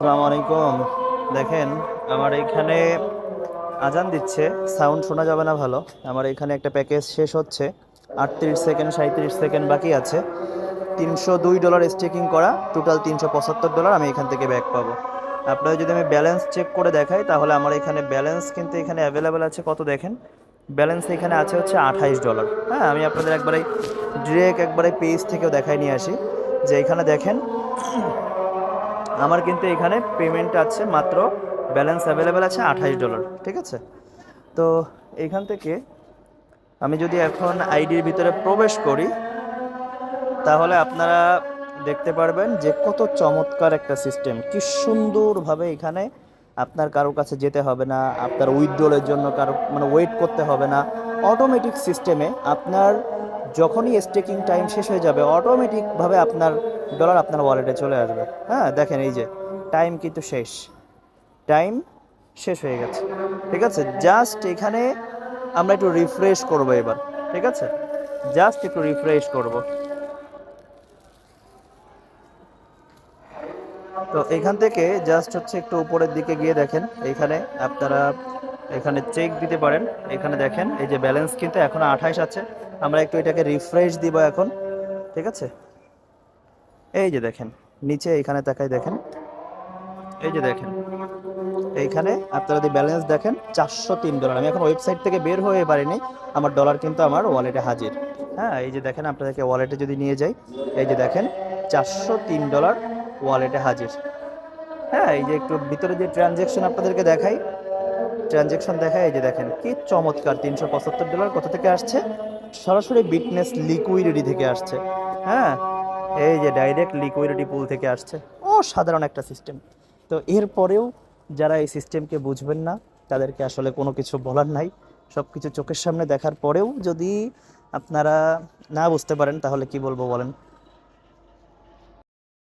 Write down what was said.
আসসালামু আলাইকুম। দেখেন, আমার এখানে আজান দিচ্ছে, সাউন্ড শোনা যাবে না ভালো। আমার এখানে একটা প্যাকেজ শেষ হচ্ছে, আটত্রিশ সেকেন্ড সাঁত্রিশ সেকেন্ড বাকি আছে। তিনশো দুই ডলার স্টেকিং করা টোটাল তিনশো পঁচাত্তর ডলার আমি এখান থেকে ব্যাক পাবো। আপনারা যদি আমি ব্যালেন্স চেক করে দেখাই, তাহলে আমার এখানে ব্যালেন্স কিন্তু এখানে অ্যাভেলেবেল আছে, কত দেখেন? ব্যালেন্স এখানে আছে হচ্ছে আঠাইশ ডলার। হ্যাঁ আমি আপনাদের একবারে ডিরেক্ট একবারে পেজ থেকেও দেখাই নিয়ে আসি। যে এখানে দেখেন আমার কিন্তু এখানে পেমেন্ট আছে মাত্র ব্যালেন্স অ্যাভেলেবেল আছে আঠাশ ডলার ঠিক আছে? তো এখান থেকে আমি যদি এখন আইডির ভিতরে প্রবেশ করি, তাহলে আপনারা দেখতে পারবেন যে কত চমৎকার একটা সিস্টেম কি সুন্দরভাবে এখানে আপনার কারোর কাছে যেতে হবে না, আপনার উইথড্রলের জন্য কারও মানে ওয়েট করতে হবে না। অটোমেটিক সিস্টেমে আপনার যখনই স্টেকিং টাইম শেষ হয়ে যাবে অটোমেটিকভাবে আপনার ডলার আপনার ওয়ালেটে চলে আসবে। হ্যাঁ দেখেন এই যে টাইম কিন্তু শেষ। টাইম শেষ হয়ে গেছে। ঠিক আছে? জাস্ট এখানে আমরা একটু রিফ্রেশ করব এবার। ঠিক আছে? জাস্ট একটু রিফ্রেশ করব। তো এখান থেকে জাস্ট হচ্ছে একটু উপরের দিকে গিয়ে দেখেন। এখানে আপনারা এখানে চেক দিতে পারেন। এখানে দেখেন, এই যে ব্যালেন্স কিন্তু এখন আঠাইশ আছে। আমরা একটু এটাকে রিফ্রেশ দিব এখন, ঠিক আছে? এই যে দেখেন, নিচে এখানে তাকাই দেখেন। এই যে দেখেন, এইখানে আপনারা যদি ব্যালেন্স দেখেন, চারশো তিন ডলার আমি এখন ওয়েবসাইট থেকে বের হয়ে পারিনি, আমার ডলার কিন্তু আমার ওয়ালেটে হাজির। হ্যাঁ এই যে দেখেন, আপনাদেরকে ওয়ালেটে যদি নিয়ে যাই, এই যে দেখেন, চারশো তিন ডলার ওয়ালেটে হাজির। হ্যাঁ এই যে একটু ভিতরে যে ট্রানজ্যাকশন আপনাদেরকে দেখাই ট্রানজ্যাকশন দেখায়, এই যে দেখেন কি চমৎকার, তিনশো পঁচাত্তর ডলার কোথা থেকে আসছে? সরাসরি বিটনেস লিকুইডিটি থেকে আসছে। হ্যাঁ এই যে ডাইরেক্ট লিকুইডিটি পুল থেকে আসছে। ও সাধারণ একটা সিস্টেম তো এরপরেও যারা এই সিস্টেমকে বুঝবেন না, তাদেরকে আসলে কোনো কিছু বলার নাই। সব কিছু চোখের সামনে দেখার পরেও যদি আপনারা না বুঝতে পারেন, তাহলে কি বলব বলেন?